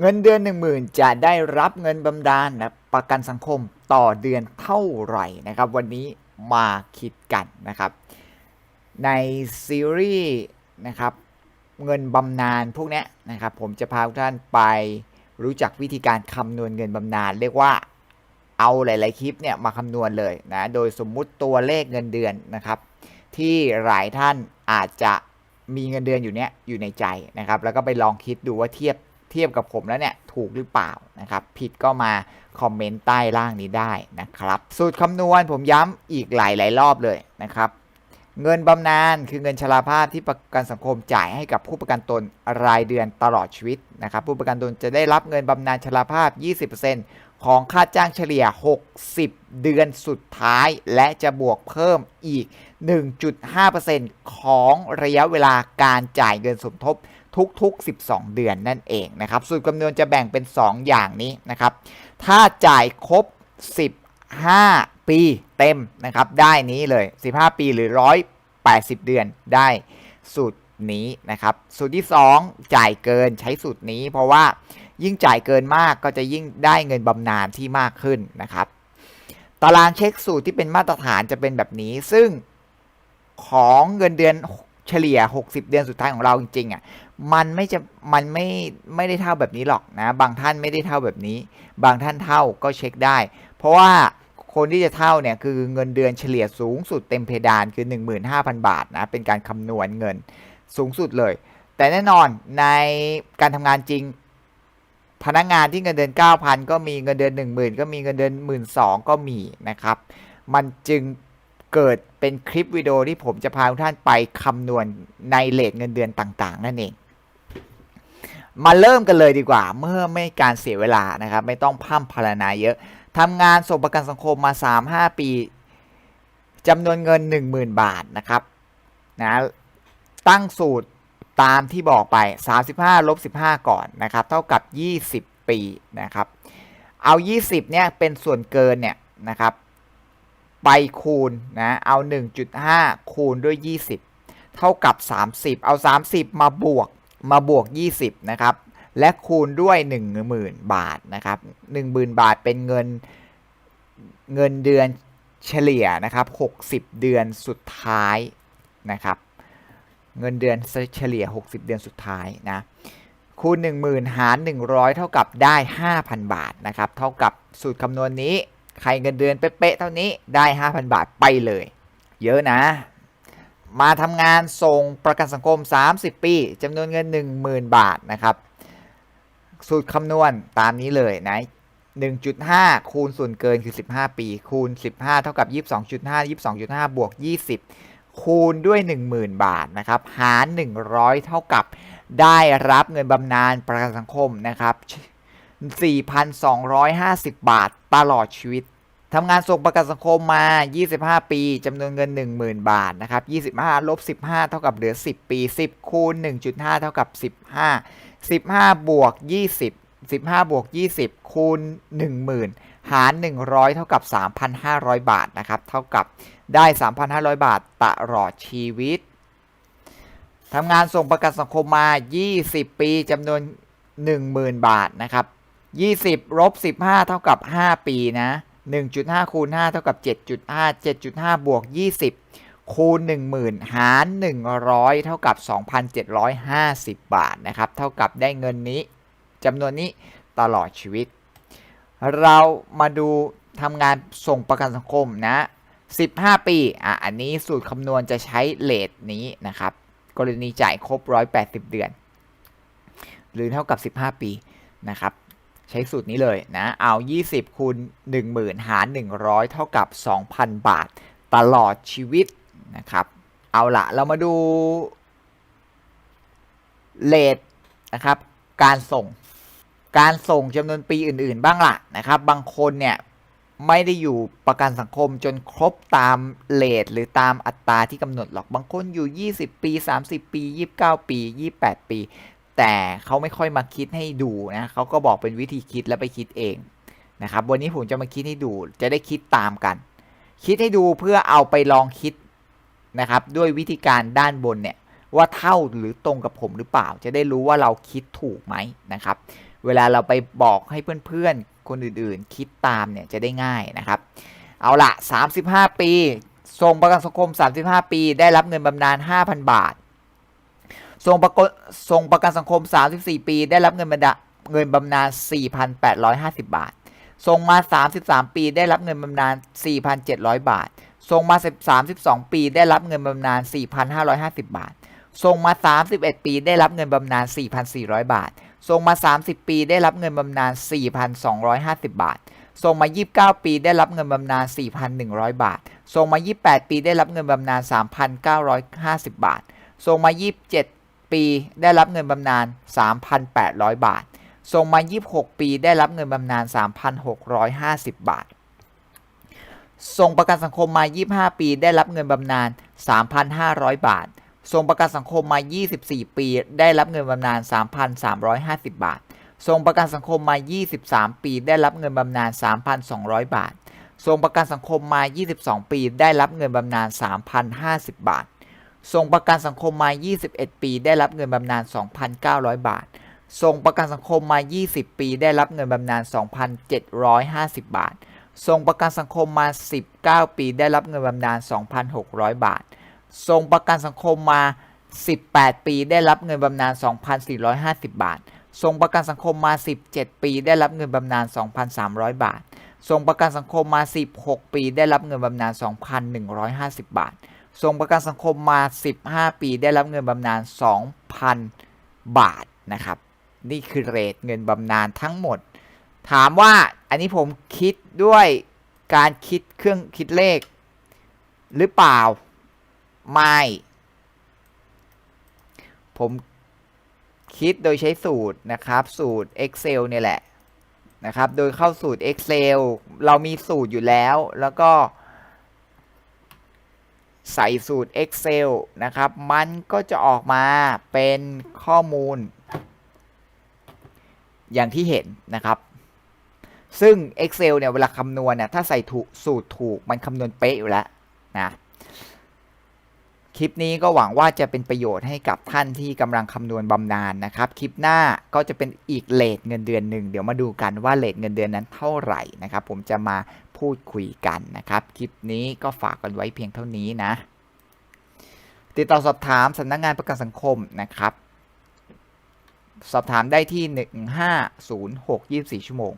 เงินเดือน 10,000 จะได้รับเงินบำนาญนะประกันสังคมต่อเดือนเท่าไหร่นะครับ วันนี้มาคิดกันนะครับ ในซีรีส์นะครับ เงินบำนาญพวกนี้นะครับ ผมจะพาทุกท่านไปรู้จักวิธีการคำนวณเงินบำนาญเรียกว่าเอาหลาย ๆ คลิปเนี่ยมาคำนวณเลยนะโดยสมมุติตัวเลขเงินเดือนนะครับ ที่หลายท่านอาจจะมีเงินเดือนอยู่เนี้ยอยู่ในใจนะครับ แล้วก็ไปลองคิดดูว่าเทียบ เทียบกับผมแล้วเนี่ยถูกหรือเปล่านะครับ ผิดก็มาคอมเมนต์ใต้ล่างนี้ได้นะครับ สูตรคำนวณผมย้ำอีกหลายหลายรอบเลยนะครับ เงินบำนาญคือเงินชราภาพที่ประกันสังคมจ่ายให้กับผู้ประกันตนรายเดือนตลอดชีวิตนะครับ ผู้ประกันตนจะได้รับเงินบำนาญชราภาพ 20%ของค่าจ้างเฉลี่ย 60 เดือนสุดท้าย และจะบวกเพิ่มอีก 1.5%ของระยะเวลาการจ่ายเงินสมทบ ทุกๆ 12 เดือนนั่นเองนะครับสูตรคำนวณจะแบ่งเป็น 2 อย่างนี้นะครับ ถ้าจ่ายครบ 15 ปีเต็มนะครับ ได้นี้เลย 15 ปีหรือ 180 เดือนได้สูตรนี้นะครับ สูตรที่ 2 จ่ายเกินใช้สูตรนี้ เพราะว่ายิ่งจ่ายเกินมากก็จะยิ่งได้เงินบำนาญที่มากขึ้นนะครับ ตารางเช็คสูตรที่เป็นมาตรฐานจะเป็นแบบนี้ ซึ่งของเงินเดือนเฉลี่ย 60 เดือนสุดท้ายของเราจริงๆอะ มันไม่จะมันไม่ไม่ได้เท่าแบบนี้หรอกนะบางท่านไม่ได้เท่าแบบนี้ บางท่านเท่าก็เช็คได้ เพราะว่าคนที่จะเท่าเนี่ยคือเงินเดือนเฉลี่ยสูงสุดเต็มเพดานคือ 15,000 บาทนะเป็นการคำนวณเงินสูงสุดเลย แต่แน่นอนในการทำงานจริง พนักงานที่เงินเดือน 9,000 ก็มีเงินเดือน 10,000 ก็มีเงินเดือน 12,000ก็มีนะครับ มันจึงเกิดเป็นคลิปวิดีโอที่ผมจะพาทุกท่านไปคำนวณในเลทเงินเดือนต่าง ๆ นั่นเอง มาเริ่มกันเลยดีกว่า เมื่อไม่การเสียเวลานะครับ ไม่ต้องพร่ำพรรณนาเยอะทำงานส่งประกันสังคมมา 3-5 ปีจำนวนเงิน 10,000 บาทนะครับนะตั้งสูตรตามที่บอกไป 35ลบ15 ก่อนนะครับ เท่ากับ 20 ปีนะครับ เอา 20 เนี่ยเป็นส่วนเกินเนี่ยนะครับ ไปคูณนะเอา 1.5 คูณด้วย 20 เท่ากับ 30 เอา 30 มาบวก มาบวก 20 นะครับ และคูณด้วย 10,000 บาทนะครับ10,000 บาทเป็นเงินเงินเดือนเฉลี่ยนะครับ 60 เดือนสุดท้ายนะครับ เงินเดือนเฉลี่ย 60 เดือนสุดท้ายนะคูณ 10,000 หาร 100 เท่ากับได้ 5,000 บาทนะครับ เท่ากับสูตรคำนวณนี้ ใครเงินเดือนเป๊ะๆเท่านี้ได้ 5,000 บาทไปเลย เยอะนะ มาทำงานส่งประกันสังคม 30 ปีจำนวนเงิน 10,000 บาทนะครับ สูตรคำนวณตามนี้เลยนะ1.5 คูณส่วนเกินคือ 15 ปี คูณ 15 เท่ากับ 22.5 22.5 บวก 20 คูณด้วย 10,000 บาทนะครับ หาร 100 เท่ากับได้รับเงินบำนาญประกันสังคมนะครับ 4,250 บาทตลอดชีวิต ทำงานส่งประกันสังคมมา 25 ปีจำนวนเงิน 10,000 บาทนะครับ 25 ลบ 15 เท่ากับเหลือ 10 ปี 10 คูณ 1.5 เท่ากับ 15 15 บวก 20 15 บวก 20 คูณ 10,000 หาร 100 เท่ากับ 3,500 บาทนะครับ เท่ากับได้ 3,500 บาทตลอดชีวิต ทำงานส่งประกันสังคมมา 20 ปีจำนวน 10,000 บาทนะครับ 20 ลบ 15 เท่ากับ 5 ปีนะ 1.5 คูณ 5 เท่ากับ 7.5 7.5 บวก 20 คูณ 10,000 หาร 100 เท่ากับ 2,750 บาทนะครับ เท่ากับได้เงินนี้จำนวนนี้ตลอดชีวิต เรามาดูทำงานส่งประกันสังคมนะ 15 ปี อะ อันนี้สูตรคำนวณจะใช้เลทนี้นะครับ กรณีจ่ายครบ 180 เดือน หรือเท่ากับ 15 ปีนะครับ ใช้สูตรนี้เลยนะ เอา 20คูณ10,000 หาร 100 เท่ากับ 2,000 บาทตลอดชีวิตนะครับ เอาละเรามาดูเลทนะครับ การส่ง การส่งจำนวนปีอื่น ๆ บ้างละนะครับ บางคนเนี่ยไม่ได้อยู่ประกันสังคมจนครบตามเลทหรือตามอัตราที่กำหนดหรอก บางคนอยู่ 20 ปี 30 ปี 29 ปี 28 ปี แต่เขาไม่ค่อยมาคิดให้ดูนะเขาก็บอกเป็นวิธีคิดแล้วไปคิดเองนะครับ วันนี้ผมจะมาคิดให้ดูจะได้คิดตามกัน คิดให้ดูเพื่อเอาไปลองคิดนะครับ ด้วยวิธีการด้านบนเนี่ยว่าเท่าหรือตรงกับผมหรือเปล่า จะได้รู้ว่าเราคิดถูกไหมนะครับ เวลาเราไปบอกให้เพื่อนๆ คนอื่นๆ คิดตามเนี่ยจะได้ง่ายนะครับ เอาละ35 ปีทรงประกันสังคม 35 ปี ได้รับเงินบำนาญ5,000 บาท ทรงประกทรงประกันสังคม 34 ปี ได้รับเงินบำนาญเงินบำนาญ4,850 บาท ทรงมา 33 ปี ได้รับเงินบำนาญ4,700 บาท ทรงมา 32 ปี ได้รับเงินบำนาญ4,550 บาท ทรงมา 31 ปี ได้รับเงินบำนาญ4,400 บาท ทรงมา 30 ปี ได้รับเงินบำนาญ4,250 บาททรงมา 29 ปี ได้รับเงินบำนาญ 4,100 บาท ทรงมา 28 ปี ได้รับเงินบำนาญ 3,950 บาท ทรงมา 27 ปี ได้รับเงินบำนาญ3,800 บาททรงมา 26 ปี ได้รับเงินบำนาญ3,650 บาททรงประกันสังคมมา 25 ปี ได้รับเงินบำนาญ3,500 บาททรงประกันสังคมมา 24 ปี ได้รับเงินบำนาญ3,350 บาททรงประกันสังคมมา 23 ปี ได้รับเงินบำนาญ3,200 บาททรงประกันสังคมมา 22 ปี ได้รับเงินบำนาญ3,050 บาท ทรงประกันสังคมมา 21 ปี ได้รับเงินบำนาญ 2,900 บาททรงประกันสังคมมา 20 ปี ได้รับเงินบำนาญ 2,750 บาททรงประกันสังคมมา 19 ปี ได้รับเงินบำนาญ 2,600 บาททรงประกันสังคมมา 18 ปี ได้รับเงินบำนาญ 2,450 บาททรงประกันสังคมมา 17 ปี ได้รับเงินบำนาญ 2,300 บาททรงประกันสังคมมา 16 ปี ได้รับเงินบำนาญ 2,150 บาท ทรงประกันสังคมมา 15 ปีได้รับเงินบำนาญ2,000 บาทนะครับ นี่คือเรทเงินบำนาญทั้งหมด ถามว่าอันนี้ผมคิดด้วยการคิดเครื่องคิดเลข หรือเปล่า ไม่ ผมคิดโดยใช้สูตรนะครับ สูตร Excel เนี่ยแหละนะครับ โดยเข้าสูตร Excel เรามีสูตรอยู่แล้ว แล้วก็ ใส่สูตร Excel นะครับ มันก็จะออกมาเป็นข้อมูล อย่างที่เห็นนะครับ ซึ่ง Excel เนี่ย เวลาคำนวณเนี่ย ถ้าใส่ถูกสูตรถูกมันคำนวณเป๊ะอยู่แล้วนะคลิปนี้ก็หวังว่าจะเป็นประโยชน์ให้กับท่านที่กำลังคำนวณบำนาญนะครับ คลิปหน้าก็จะเป็นอีกเลทเงินเดือนหนึ่ง เดี๋ยวมาดูกันว่าเลทเงินเดือนนั้นเท่าไหร่นะครับ ผมจะมา พูดคุยกันนะครับ คลิปนี้ก็ฝากกันไว้เพียงเท่านี้นะ ติดต่อสอบถามสำนักงานประกันสังคมนะครับ สอบถามได้ที่ 1506 24ชั่วโมง